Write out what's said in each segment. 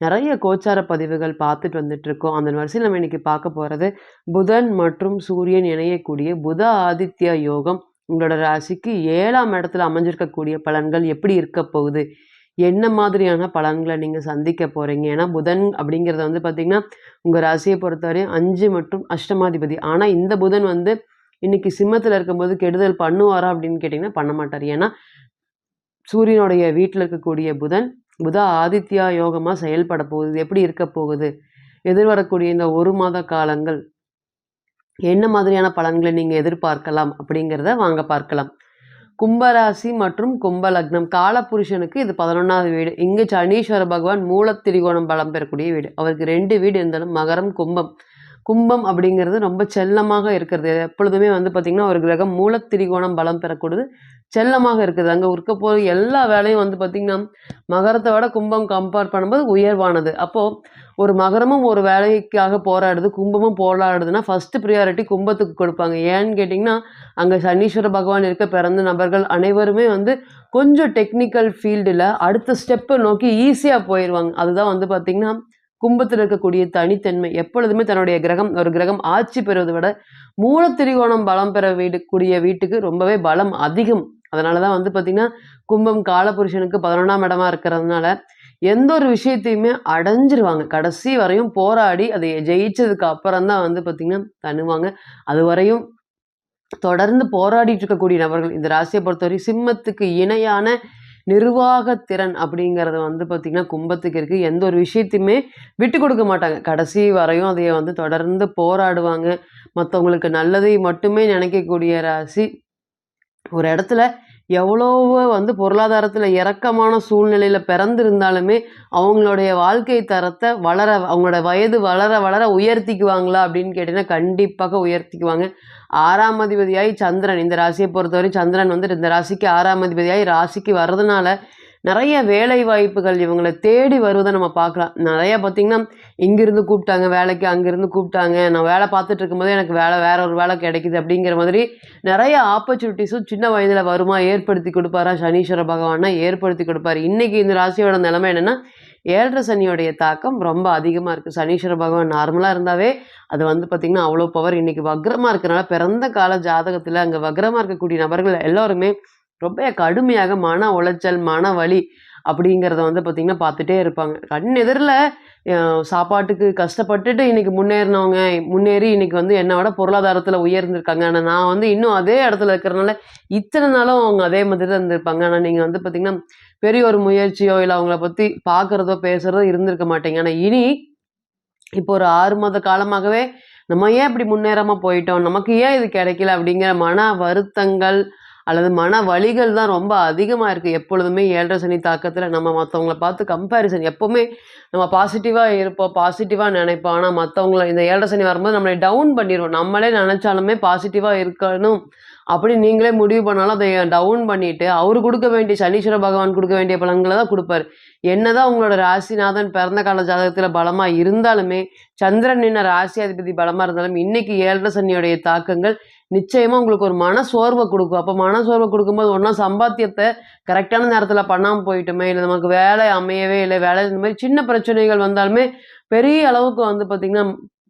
நிறைய கோச்சார பதிவுகள் பார்த்துட்டு வந்துட்டு இருக்கோம் அந்த வரிசையில் நம்ம இன்னைக்கு பார்க்க போகிறது புதன் மற்றும் சூரியன் இணையக்கூடிய புத ஆதித்ய யோகம். உங்களோட ராசிக்கு ஏழாம் இடத்துல அமைஞ்சிருக்கக்கூடிய பலன்கள் எப்படி இருக்க போகுது? என்ன மாதிரியான பலன்களை நீங்கள் சந்திக்க போகிறீங்க ஏன்னா புதன் அப்படிங்கிறத வந்து பார்த்திங்கன்னா உங்கள் ராசியை பொறுத்தவரையும் அஞ்சு மற்றும் அஷ்டமாதிபதி. ஆனால் இந்த புதன் வந்து இன்னைக்கு சிம்மத்தில் இருக்கும்போது கெடுதல் பண்ணுவாரா அப்படின்னு கேட்டிங்கன்னா பண்ண மாட்டார். ஏன்னா சூரியனுடைய வீட்டில் இருக்கக்கூடிய புதன் புத ஆதித்யா யோகமாக செயல்பட போகுது. எப்படி இருக்க போகுது? எதிர்வரக்கூடிய இந்த ஒரு மாத காலங்கள் என்ன மாதிரியான பலன்களை நீங்கள் எதிர்பார்க்கலாம் அப்படிங்கிறத வாங்க பார்க்கலாம். கும்பராசி மற்றும் கும்ப லக்னம் காலபுருஷனுக்கு இது பதினொன்றாவது வீடு. இங்கே சனீஸ்வர பகவான் மூலத்திரிகோணம் பலம் பெறக்கூடிய வீடு. அவருக்கு ரெண்டு வீடு இருந்தாலும் மகரம் கும்பம். கும்பம் அப்படிங்கிறது ரொம்ப செல்லமாக இருக்கிறது. எப்பொழுதுமே வந்து பார்த்திங்கன்னா ஒரு கிரகம் மூலத்திரிகோணம் பலம் பெறக்கூடியது. செல்லமாக இருக்குது. அங்கே இருக்க போகிற எல்லா வேலையும் வந்து பார்த்திங்கன்னா மகரத்தை விட கும்பம் கம்பேர் பண்ணும்போது உயர்வானது. அப்போது ஒரு மகரமும் ஒரு வேலைக்காக போராடுது கும்பமும் போராடுதுன்னா ஃபஸ்ட்டு ப்ரியாரிட்டி கும்பத்துக்கு கொடுப்பாங்க. ஏன்னு கேட்டிங்கன்னா அங்கே சனீஸ்வர பகவான் இருக்க பிறந்த நபர்கள் அனைவருமே வந்து கொஞ்சம் டெக்னிக்கல் ஃபீல்டில் அடுத்த ஸ்டெப்பை நோக்கி ஈஸியாக போயிடுவாங்க அதுதான் வந்து பார்த்திங்கன்னா கும்பத்தில் இருக்கக்கூடிய தனித்தன்மை. எப்பொழுதுமே தன்னுடைய கிரகம் ஒரு கிரகம் ஆட்சி பெறுவதை விட மூலத்திரிகோணம் பலம் பெற வீடு கூடிய வீட்டுக்கு ரொம்பவே பலம் அதிகம். அதனால தான் வந்து பார்த்திங்கன்னா கும்பம் காலபுருஷனுக்கு பதினொன்றாம் இடமா இருக்கிறதுனால எந்த ஒரு விஷயத்தையுமே அடைஞ்சிருவாங்க. கடைசி வரையும் போராடி அதை ஜெயிச்சதுக்கு அப்புறம் தான் வந்து பார்த்திங்கன்னா தண்ணுவாங்க அது வரையும் தொடர்ந்து போராடிட்டு இருக்கக்கூடிய நபர்கள் இந்த ராசியை பொறுத்தவரை சிம்மத்துக்கு இணையான நிர்வாகத்திறன் அப்படிங்கிறது வந்து பார்த்திங்கன்னா கும்பத்துக்கு இருக்குது எந்த ஒரு விஷயத்தையுமே விட்டு கொடுக்க மாட்டாங்க. கடைசி வரையும் அதையே வந்து தொடர்ந்து போராடுவாங்க. மற்றவங்களுக்கு நல்லதை மட்டுமே நினைக்கக்கூடிய ராசி ஒரு இடத்துல எவ்வளவோ வந்து பொருளாதாரத்தில் இறக்கமான சூழ்நிலையில் பிறந்திருந்தாலுமே அவங்களுடைய வாழ்க்கை தரத்தை வளர அவங்களோட வயது வளர வளர உயர்த்திக்குவாங்களா அப்படின்னு கேட்டிங்கன்னா கண்டிப்பாக உயர்த்திக்குவாங்க. ஆறாம் அதிபதியாகி சந்திரன். இந்த ராசியை பொறுத்தவரை சந்திரன் வந்து இந்த ராசிக்கு ஆறாம் அதிபதியாகி ராசிக்கு வர்றதுனால நிறைய வேலை வாய்ப்புகள் இவங்களை தேடி வருவதை நம்ம பார்க்கலாம். நிறைய பார்த்திங்கன்னா இங்கிருந்து கூப்பிட்டாங்க வேலைக்கு அங்கேருந்து கூப்பிட்டாங்க. நான் வேலை பார்த்துட்டு இருக்கும்போது எனக்கு வேலை வேற ஒரு வேலை கிடைக்குது அப்படிங்கிற மாதிரி நிறைய ஆப்பர்ச்சுனிட்டிஸும் சின்ன வயதில் வருமா ஏற்படுத்தி கொடுப்பாரா சனீஸ்வர பகவானா ஏற்படுத்தி கொடுப்பாரு. இன்றைக்கி இந்த ராசியோட நிலைமை என்னென்னா ஏழரை சனியோடைய தாக்கம் ரொம்ப அதிகமாக இருக்குது சனீஸ்வர பகவான் நார்மலாக இருந்தாவே அது வந்து பார்த்திங்கன்னா அவ்வளோ பவர் இன்றைக்கி வக்ரமாக இருக்கிறனால பிறந்த கால ஜாதகத்தில் அங்கே வக்ரமாக இருக்கக்கூடிய நபர்கள் எல்லோருமே ரொம்ப கடுமையாக மன உளைச்சல் மன வலி அப்படிங்கிறத வந்து பார்த்திங்கன்னா பார்த்துட்டே இருப்பாங்க. கண் எதிரில் சாப்பாட்டுக்கு கஷ்டப்பட்டுட்டு இன்றைக்கி முன்னேறினவங்க முன்னேறி இன்றைக்கி வந்து என்னை விட பொருளாதாரத்தில் உயர்ந்திருக்காங்க. ஆனால் நான் வந்து இன்னும் அதே இடத்துல இருக்கிறனால இத்தனை நாளும் அவங்க அதே மாதிரி தான் இருந்திருப்பாங்க. ஆனால் நீங்கள் வந்து பார்த்திங்கன்னா பெரிய ஒரு முயற்சியோ இல்லை அவங்கள பற்றி பார்க்குறதோ பேசுகிறதோ இருந்திருக்க மாட்டேங்க. ஆனால் இனி இப்போ ஒரு ஆறு மாத காலமாகவே நம்ம ஏன் இப்படி முன்னேறாமல் போயிட்டோம்? நமக்கு ஏன் இது கிடைக்கல? அப்படிங்கிற மன வருத்தங்கள் அல்லது மன வலிகள் தான் ரொம்ப அதிகமாக இருக்குது எப்பொழுதுமே ஏழரை சனி தாக்கத்தில் நம்ம மற்றவங்கள பார்த்து கம்பேரிசன் எப்போவுமே நம்ம பாசிட்டிவாக இருப்போம் பாசிட்டிவாக நினைப்போம். ஆனால் மற்றவங்கள இந்த ஏழரை சனி வரும்போது நம்மளை டவுன் பண்ணிடுவோம். நம்மளே நினச்சாலுமே பாசிட்டிவாக இருக்கணும் அப்படி நீங்களே முடிவு பண்ணாலும் அதை டவுன் பண்ணிவிட்டு அவர் கொடுக்க வேண்டிய சனீஸ்வர பகவான் கொடுக்க வேண்டிய பலன்களை தான் கொடுப்பாரு. என்னதான் உங்களோட ராசிநாதன் பிறந்த கால ஜாதகத்தில் பலமாக இருந்தாலுமே சந்திரன் என்ன ராசி அதிபதி பலமாக இருந்தாலும் இன்னைக்கு ஏழரை சனியோடைய தாக்கங்கள் நிச்சயமாக உங்களுக்கு ஒரு மன சோர்வை கொடுக்கும். அப்போ மன சோர்வை கொடுக்கும்போது ஒன்றா சம்பாத்தியத்தை கரெக்டான நேரத்தில் பண்ணாமல் போயிட்டுமே இல்லை நமக்கு வேலை அமையவே இல்லை வேலை இந்த மாதிரி சின்ன பிரச்சனைகள் வந்தாலுமே பெரிய அளவுக்கு வந்து பார்த்திங்கன்னா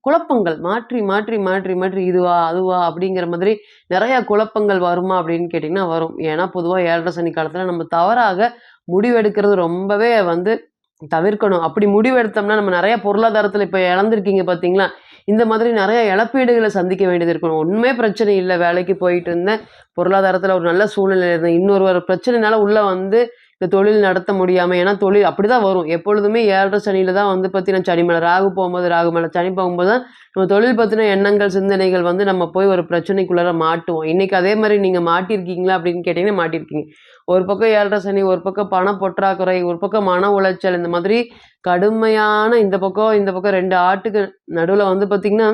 குழப்பங்கள் மாற்றி மாற்றி மாற்றி மாற்றி இதுவா அதுவா அப்படிங்கிற மாதிரி நிறையா குழப்பங்கள் வருமா அப்படின்னு கேட்டிங்கன்னா வரும். ஏன்னா பொதுவாக ஏழரை சனி காலத்தில் நம்ம தவறாக முடிவெடுக்கிறது ரொம்பவே வந்து தவிர்க்கணும். அப்படி முடிவெடுத்தோம்னா நம்ம நிறைய பொருளாதாரத்தில் இப்போ இழந்திருக்கீங்க பார்த்தீங்களா இந்த மாதிரி நிறைய இழப்பீடுகளை சந்திக்க வேண்டியது இருக்கணும். ஒன்றுமே பிரச்சனை இல்லை. வேலைக்கு போயிட்டு இருந்தேன். பொருளாதாரத்தில் ஒரு நல்ல சூழ்நிலை இருந்தேன் இன்னொரு ஒரு பிரச்சனைனால உள்ளே வந்து இந்த தொழில் நடத்த முடியாமல் ஏன்னா தொழில் அப்படி தான் வரும். எப்பொழுதுமே ஏழரை சனியில் தான் வந்து பார்த்தீங்கன்னா சனி மேலே ராகு போகும்போது ராகு மேலே சனி போகும்போது தான் நம்ம தொழில் பற்றின எண்ணங்கள் சிந்தனைகள் வந்து நம்ம போய் ஒரு பிரச்சனைக்குள்ளார மாட்டுவோம். இன்றைக்கி அதே மாதிரி நீங்கள் மாட்டியிருக்கீங்களா அப்படின்னு கேட்டிங்கன்னா மாட்டியிருக்கீங்க ஒரு பக்கம் ஏழரை சனி ஒரு பக்கம் பண பொற்றாக்குறை ஒரு பக்கம் மன உளைச்சல் இந்த மாதிரி கடுமையான இந்த பக்கம் இந்த பக்கம் ரெண்டு ஆட்டுக்கு நடுவில் வந்து பார்த்திங்கன்னா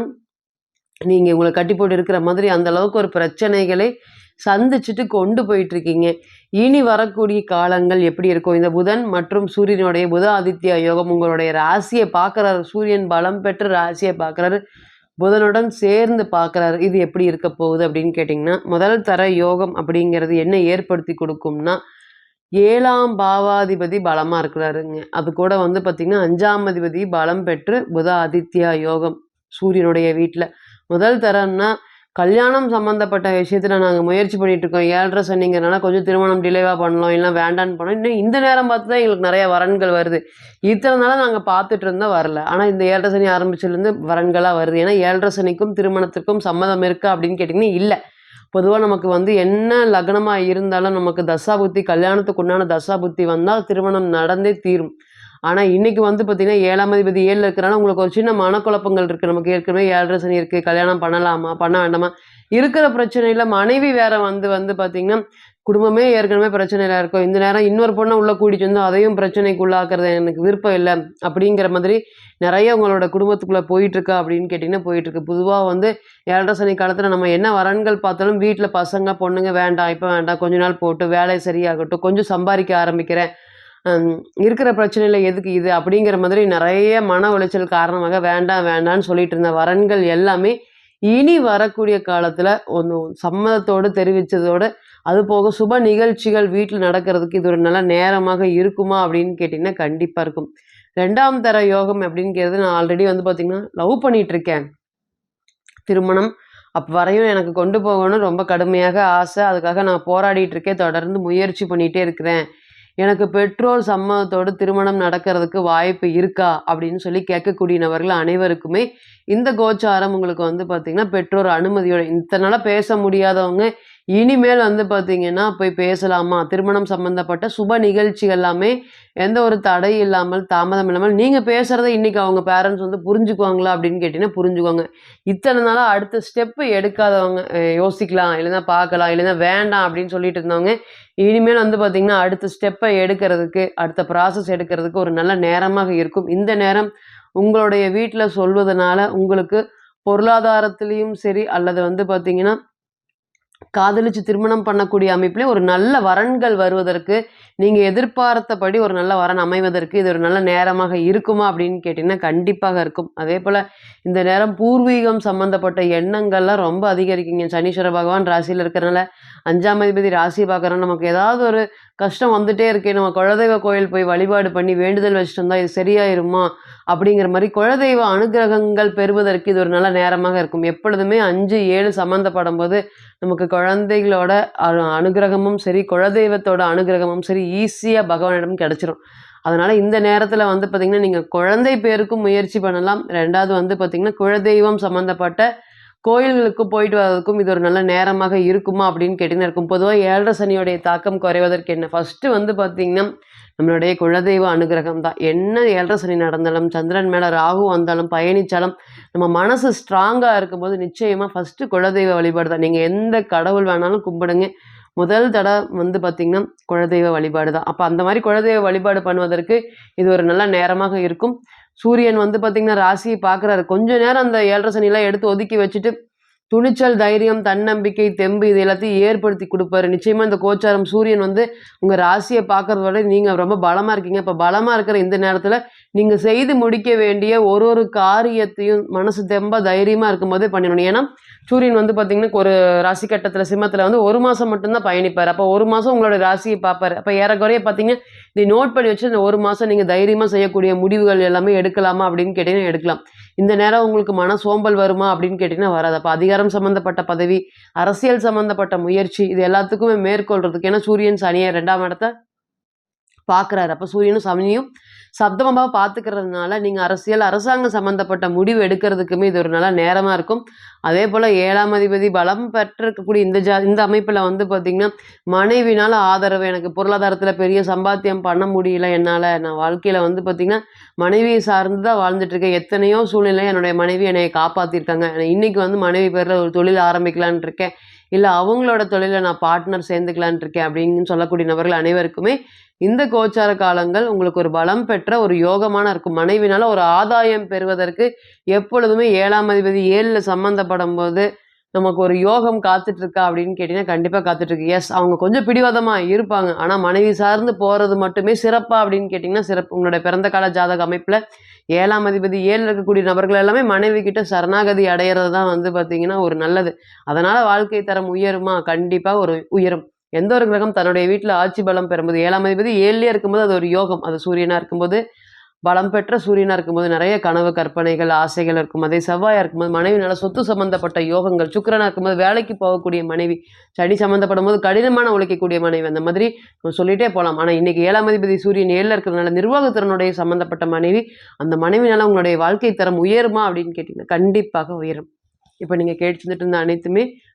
நீங்கள் உங்களை கட்டி போட்டு இருக்கிற மாதிரி அந்த அளவுக்கு ஒரு பிரச்சனைகளை சந்திச்சுட்டு கொண்டு போயிட்டு இருக்கீங்க இனி வரக்கூடிய காலங்கள் எப்படி இருக்கும்? இந்த புதன் மற்றும் சூரியனுடைய புத ஆதித்யா யோகம் உங்களுடைய ராசியை பார்க்குறாரு. சூரியன் பலம் பெற்று ராசியை பார்க்குறாரு. புதனுடன் சேர்ந்து பார்க்குறாரு. இது எப்படி இருக்க போகுது அப்படின்னு கேட்டிங்கன்னா முதல் தர யோகம் அப்படிங்கிறது என்ன ஏற்படுத்தி கொடுக்கும்னா ஏழாம் பாவாதிபதி பலமாக இருக்கிறாருங்க. அது கூட வந்து பார்த்திங்கன்னா அஞ்சாம் அதிபதி பலம் பெற்று புத ஆதித்யா யோகம் சூரியனுடைய வீட்டில் முதல் தரம்னா கல்யாணம் சம்மந்தப்பட்ட விஷயத்தில் நாங்கள் முயற்சி பண்ணிகிட்ருக்கோம் இருக்கோம் ஏழரை சனிங்கிறனால கொஞ்சம் திருமணம் டிலேவாக பண்ணலாம் இல்லை வேண்டான்னு பண்ணோம் இன்னும் இந்த நேரம் பார்த்து தான் எங்களுக்கு நிறைய வரன்கள் வருது. இத்தனை நாளாக நாங்கள் பார்த்துட்டு இருந்தால் வரல. ஆனால் இந்த ஏழரை சனி ஆரம்பிச்சிலேருந்து வரன்களாக வருது. ஏன்னா ஏழரை சனிக்கும் திருமணத்திற்கும் சம்மதம் இருக்கா அப்படின்னு கேட்டிங்கன்னா இல்லை. பொதுவாக நமக்கு வந்து என்ன லக்னமாக இருந்தாலும் நமக்கு தசா புத்தி கல்யாணத்துக்கு உண்டான தசா புத்தி வந்தால் திருமணம் நடந்தே தீரும். ஆனால் இன்னைக்கு வந்து பார்த்தீங்கன்னா ஏழாம் அதிபதி ஏழில் இருக்கிறனால உங்களுக்கு ஒரு சின்ன மனக்குழப்பங்கள் இருக்குது நமக்கு ஏற்கனவே ஏழரை சனி இருக்குது கல்யாணம் பண்ணலாமா பண்ண வேண்டாமா? இருக்கிற பிரச்சனையில் மனைவி வேற வந்து வந்து பார்த்தீங்கன்னா குடும்பமே ஏற்கனவே பிரச்சனையில் இருக்கும். இந்த நேரம் இன்னொரு பொண்ணை உள்ளே கூட்டிட்டு வந்து அதையும் பிரச்சனைக்கு உள்ளாக்குறது எனக்கு விருப்பம் இல்லை. அப்படிங்கிற மாதிரி நிறைய உங்களோட குடும்பத்துக்குள்ளே போயிட்டுருக்கா அப்படின்னு கேட்டிங்கன்னா போயிட்டுருக்கு. பொதுவாக வந்து ஏழரை சனி காலத்தில் நம்ம என்ன வரன்கள் பார்த்தாலும் வீட்டில் பசங்க பொண்ணுங்க வேண்டாம் இப்போ வேண்டாம் கொஞ்ச நாள் போட்டு வேலை சரியாகட்டும் கொஞ்சம் சம்பாதிக்க ஆரம்பிக்கிறேன் இருக்கிற பிரச்சனையில் எதுக்கு இது அப்படிங்கிற மாதிரி நிறைய மன உளைச்சல் காரணமாக வேண்டாம் வேண்டாம்னு சொல்லிட்டு இருந்த வரன்கள் எல்லாமே இனி வரக்கூடிய காலத்தில் ஒன்று சம்மதத்தோடு தெரிவித்ததோடு அது போக சுப நிகழ்ச்சிகள் வீட்டில் நடக்கிறதுக்கு இது ஒரு நல்ல நேரமாக இருக்குமா அப்படின்னு கேட்டிங்கன்னா கண்டிப்பாக இருக்கும். ரெண்டாம் தர யோகம் அப்படிங்கிறது நான் ஆல்ரெடி வந்து பார்த்திங்கன்னா லவ் பண்ணிகிட்ருக்கேன் இருக்கேன். திருமணம் அப்போ வரையும் எனக்கு கொண்டு போகணும்னு ரொம்ப கடுமையாக ஆசை. அதுக்காக நான் போராடிட்டு இருக்கேன். தொடர்ந்து முயற்சி பண்ணிகிட்டே இருக்கிறேன். எனக்கு பெற்றோர் சம்மதத்தோடு திருமணம் நடக்கிறதுக்கு வாய்ப்பு இருக்கா? அப்படின்னு சொல்லி கேட்கக்கூடியவர்கள் அனைவருக்குமே இந்த கோச்சாரம் உங்களுக்கு வந்து பார்த்திங்கன்னா பெற்றோர் அனுமதியோட இத்தனை பேச முடியாதவங்க இனிமேல் வந்து பார்த்தீங்கன்னா போய் பேசலாமா? திருமணம் சம்மந்தப்பட்ட சுப நிகழ்ச்சிகள் எல்லாமே எந்த ஒரு தடை இல்லாமல் தாமதம் இல்லாமல் நீங்கள் பேசுகிறத இன்றைக்கி அவங்க பேரண்ட்ஸ் வந்து புரிஞ்சுக்குவாங்களா அப்படின்னு கேட்டிங்கன்னா புரிஞ்சுக்குவாங்க. இத்தனை நாளாக அடுத்த ஸ்டெப்பு எடுக்காதவங்க யோசிக்கலாம் இல்லைன்னா பார்க்கலாம் இல்லைன்னா வேண்டாம் அப்படின்னு சொல்லிட்டு இருந்தவங்க இனிமேல் வந்து பார்த்திங்கன்னா அடுத்த ஸ்டெப்பை எடுக்கிறதுக்கு அடுத்த ப்ராசஸ் எடுக்கிறதுக்கு ஒரு நல்ல நேரமாக இருக்கும். இந்த நேரம் உங்களுடைய வீட்டில் சொல்வதனால உங்களுக்கு பொருளாதாரத்திலையும் சரி அல்லது வந்து பார்த்திங்கன்னா காதலிச்சு திருமணம் பண்ணக்கூடிய அமைப்பிலே ஒரு நல்ல வரன்கள் வருவதற்கு நீங்கள் எதிர்பார்த்தபடி ஒரு நல்ல வரன் அமைவதற்கு இது ஒரு நல்ல நேரமாக இருக்குமா அப்படின்னு கேட்டிங்கன்னா கண்டிப்பாக இருக்கும். அதே போல் இந்த நேரம் பூர்வீகம் சம்மந்தப்பட்ட எண்ணங்கள்லாம் ரொம்ப அதிகரிக்குங்க. சனீஸ்வர பகவான் ராசியில் இருக்கிறனால அஞ்சாம் அதிபதி ராசி பார்க்குறோம் நமக்கு ஏதாவது ஒரு கஷ்டம் வந்துட்டே இருக்கே நம்ம குலதெய்வ கோயில் போய் வழிபாடு பண்ணி வேண்டுதல் வச்சுட்டு வந்தால் இது சரியாயிருமா? அப்படிங்கிற மாதிரி குலதெய்வ அனுகிரகங்கள் பெறுவதற்கு இது ஒரு நல்ல நேரமாக இருக்கும். எப்பொழுதுமே அஞ்சு ஏழு சம்மந்தப்படும் போது நமக்கு குழந்தைகளோட அனு அனுகிரகமும் சரி குலதெய்வத்தோட அனுகிரகமும் சரி ஈஸியாக பகவானிடம் கிடச்சிரும். அதனால் இந்த நேரத்தில் வந்து பார்த்திங்கன்னா நீங்கள் குழந்தை பேருக்கும் முயற்சி பண்ணலாம். ரெண்டாவது வந்து பார்த்திங்கன்னா குலதெய்வம் சம்மந்தப்பட்ட கோயில்களுக்கு போயிட்டு வர்றதுக்கும் இது ஒரு நல்ல நேரமாக இருக்குமா அப்படின்னு கேட்டிங்கன்னா இருக்கும். பொதுவாக ஏழரை சனியோடைய தாக்கம் குறைவதற்கு என்ன? ஃபஸ்ட்டு வந்து பார்த்திங்கன்னா நம்மளுடைய குலதெய்வ அனுகிரகம் தான். என்ன ஏழரை சனி நடந்தாலும் சந்திரன் மேலே ராகு வந்தாலும் பயணித்தாலும் நம்ம மனசு ஸ்ட்ராங்காக இருக்கும்போது நிச்சயமாக ஃபஸ்ட்டு குலதெய்வ வழிபாடு தான் நீங்கள் எந்த கடவுள் வேணாலும் கும்பிடுங்க. முதல் தடவை வந்து பார்த்திங்கன்னா குலதெய்வ வழிபாடு தான் அப்போ அந்த மாதிரி குலதெய்வ வழிபாடு பண்ணுவதற்கு இது ஒரு நல்ல நேரமாக இருக்கும். சூரியன் வந்து பார்த்திங்கன்னா ராசியை பார்க்குறாரு கொஞ்ச நேரம் அந்த ஏழரை சனிலாம் எடுத்து ஒதுக்கி வச்சுட்டு துணிச்சல் தைரியம் தன்னம்பிக்கை தெம்பு இது எல்லாத்தையும் ஏற்படுத்தி கொடுப்பாரு. நிச்சயமாக இந்த கோச்சாரம் சூரியன் வந்து உங்கள் ராசியை பார்க்குறத விட நீங்கள் ரொம்ப பலமாக இருக்கீங்க. இப்போ பலமாக இருக்கிற இந்த நேரத்தில் நீங்கள் செய்து முடிக்க வேண்டிய ஒரு ஒரு காரியத்தையும் மனசு தெம்ப தைரியமாக இருக்கும்போதே பண்ணிடணும். ஏன்னா சூரியன் வந்து பார்த்தீங்கன்னா ஒரு ராசி கட்டத்தில் சிம்மத்தில் வந்து ஒரு மாதம் மட்டும்தான் பயணிப்பார். அப்போ ஒரு மாதம் உங்களோட ராசியை பார்ப்பார் அப்போ ஏறக்குறைய பார்த்தீங்கன்னா இதை நோட் பண்ணி வச்சு இந்த ஒரு மாதம் நீங்கள் தைரியமாக செய்யக்கூடிய முடிவுகள் எல்லாமே எடுக்கலாமா அப்படின்னு கேட்டிங்கன்னா எடுக்கலாம். இந்த நேரம் உங்களுக்கு மன சோம்பல் வருமா அப்படின்னு கேட்டிங்கன்னா வராது. அப்போ அதிகாரம் சம்மந்தப்பட்ட பதவி அரசியல் சம்மந்தப்பட்ட முயற்சி இது எல்லாத்துக்குமே மேற்கொள்றதுக்கு ஏன்னா சூரியன் சனியை ரெண்டாம் இடத்த பார்க்குறாரு அப்போ சூரியனும் சமனியும் சப்தமாக பார்த்துக்கிறதுனால நீங்கள் அரசியல் அரசாங்கம் சம்மந்தப்பட்ட முடிவு எடுக்கிறதுக்குமே இது ஒரு நல்ல நேரமாக இருக்கும். அதே போல் ஏழாம் அதிபதி பலம் பெற்றிருக்கக்கூடிய இந்த ஜா இந்த அமைப்பில் வந்து பார்த்திங்கன்னா மனைவினால் ஆதரவு எனக்கு பொருளாதாரத்தில் பெரிய சம்பாத்தியம் பண்ண முடியல என்னால். நான் வாழ்க்கையில் வந்து பார்த்திங்கன்னா மனைவியை சார்ந்து தான் வாழ்ந்துட்டுருக்கேன். எத்தனையோ சூழ்நிலை என்னுடைய மனைவி என்னை காப்பாற்றிருக்காங்க இன்றைக்கி வந்து மனைவி பேரில் ஒரு தொழில் ஆரம்பிக்கலான் இருக்கேன். இல்லை அவங்களோட தொழிலை நான் பார்ட்னர் சேர்ந்துக்கலான் இருக்கேன் அப்படின்னு சொல்லக்கூடிய நபர்கள் அனைவருக்குமே இந்த கோச்சார காலங்கள் உங்களுக்கு ஒரு பலம் பெற்ற ஒரு யோகமான இருக்கும். மனைவினால ஒரு ஆதாயம் பெறுவதற்கு எப்பொழுதுமே ஏழாம் அதிபதி 7ல சம்மந்தப்படும்போது, நமக்கு ஒரு யோகம் காத்துட்டு இருக்கா அப்படின்னு கேட்டிங்கன்னா கண்டிப்பாக காத்துட்ருக்கு எஸ் அவங்க கொஞ்சம் பிடிவாதமாக இருப்பாங்க. ஆனால் மனைவி சார்ந்து போகிறது மட்டுமே சிறப்பாக அப்படின்னு கேட்டிங்கன்னா சிறப்பு. உங்களுடைய பிறந்த கால ஜாதக அமைப்பில் ஏழாம் அதிபதி ஏழில் இருக்கக்கூடிய நபர்கள் எல்லாமே மனைவி கிட்ட சரணாகதி அடையிறது தான் வந்து பார்த்தீங்கன்னா, ஒரு நல்லது. அதனால் வாழ்க்கை தரம் உயருமா? கண்டிப்பாக ஒரு உயரும். எந்த ஒரு கிரகம் தன்னுடைய வீட்டில் ஆட்சி பலம் பெறும்போது ஏழாம் அதிபதி 7லயே இருக்கும்போது அது ஒரு யோகம். அது சூரியனாக இருக்கும்போது, பலம் பெற்ற சூரியனாக இருக்கும்போது நிறைய கனவு, கற்பனைகள், ஆசைகள் இருக்கும். அதே செவ்வாயாக இருக்கும்போது மனைவினால சொத்து சம்மந்தப்பட்ட யோகங்கள். சுக்கரனாக இருக்கும்போது வேலைக்கு போகக்கூடிய மனைவி. சனி சம்மந்தப்படும் போது கடினமான உழைக்கக்கூடிய மனைவி. அந்த மாதிரி நம்ம சொல்லிட்டே போகலாம் ஆனால் இன்றைக்கி ஏழாம் அதிபதி சூரியன் ஏழில் இருக்கிறதுனால நிர்வாகத்திறனுடைய சம்மந்தப்பட்ட மனைவி, அந்த மனைவினால உங்களுடைய வாழ்க்கை தரம் உயருமா அப்படின்னு கேட்டிங்கன்னா கண்டிப்பாக உயரும். இப்போ நீங்கள் கேட்டுட்டு இருந்த அனைத்துமே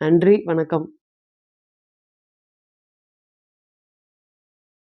நன்றி, வணக்கம்.